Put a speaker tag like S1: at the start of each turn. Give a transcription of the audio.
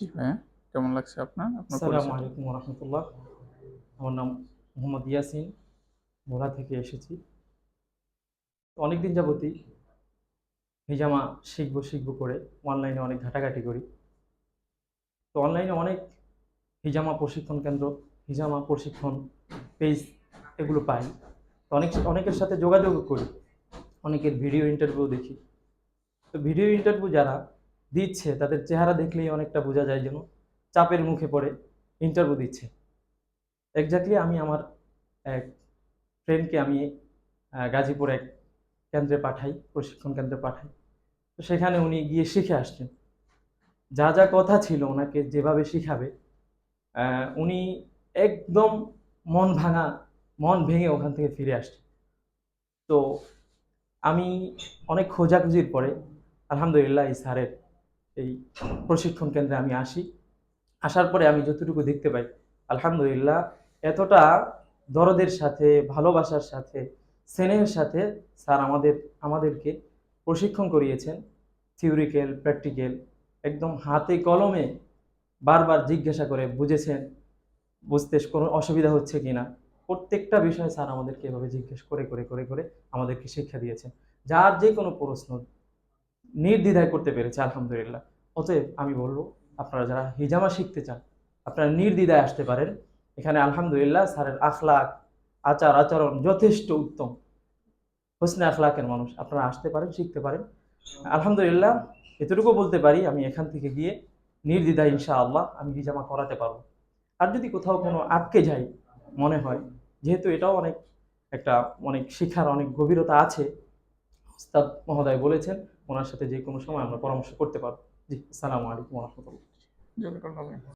S1: জি ভাইয়া কেমন লাগছে আপনার?
S2: আসসালামু? আলাইকুম আমার নাম মোহাম্মদ ইয়াসিন, ভোলা থেকে এসেছি। অনেকদিন যাবতই হিজামা শিখব শিখব করে অনলাইনে অনেক ঘাটাঘাটি করি। তো অনলাইনে অনেক হিজামা প্রশিক্ষণ কেন্দ্র, হিজামা প্রশিক্ষণ পেজ এগুলো পাই। তো অনেক, অনেকের সাথে যোগাযোগ করি, অনেকের ভিডিও ইন্টারভিউ দেখি। তো ভিডিও ইন্টারভিউ যারা দিচ্ছে, তাদের চেহারা দেখলেই অনেকটা বোঝা যায় যেন চাপের মুখে পড়ে ইন্টারভিউ দিচ্ছে। এক্স্যাক্টলি আমি আমার এক ফ্রেন্ডকে আমি গাজীপুর এক কেন্দ্রে পাঠাই, প্রশিক্ষণ কেন্দ্রে পাঠাই। তো সেখানে উনি গিয়ে শিখে আসছেন। যা যা কথা ছিল ওনাকে যেভাবে শিখাবে উনি একদম মন ভাঙা, মন ভেঙে ওখান থেকে ফিরে আসছে তো আমি অনেক খোঁজাখুঁজির পরে, আলহামদুলিল্লাহ এই স্যারের এই প্রশিক্ষণ কেন্দ্রে আমি আসি। আসার পরে আমি যতটুকু দেখতে পাই, আলহামদুলিল্লাহ, এতটা দরদের সাথে, ভালোবাসার সাথে, স্নেহের সাথে স্যার আমাদের, আমাদেরকে প্রশিক্ষণ করিয়েছেন। থিওরিক্যাল, প্র্যাকটিক্যাল, একদম হাতে কলমে বারবার জিজ্ঞাসা করে বুঝেছেন, বুঝতে কোনো অসুবিধা হচ্ছে কি না প্রত্যেকটা বিষয়ে স্যার আমাদেরকে এভাবে জিজ্ঞেস করে করে করে করে আমাদেরকে শিক্ষা দিয়েছেন। যার যে কোনো প্রশ্ন নির্দ্বিধায় করতে পেরেছে, আলহামদুলিল্লাহ। অতএব আমি বলব, আপনারা যারা হিজামা শিখতে চান, আপনারা নির্দ্বিধায় আসতে পারেন। এখানে আলহামদুলিল্লাহ স্যারের আখলাক, আচার, আচরণ যথেষ্ট উত্তম। হোসনে আখলাকের মানুষ, আপনারা আসতে পারেন, শিখতে পারেন। আলহামদুলিল্লাহ, এতটুকু বলতে পারি, আমি এখান থেকে গিয়ে নির্দ্বিধায় ইনশা আল্লাহ আমি হিজামা করাতে পারব। আর যদি কোথাও কোনো আটকে যাই, মনে হয়, যেহেতু এটাও অনেক একটা, অনেক শিক্ষার অনেক গভীরতা আছে, উস্তাদ মহোদয় বলেছেন ওনার সাথে যে কোনো সময় আমরা পরামর্শ করতে পারব জি আসসালামু আলাইকুম রহমতুল্লাহ।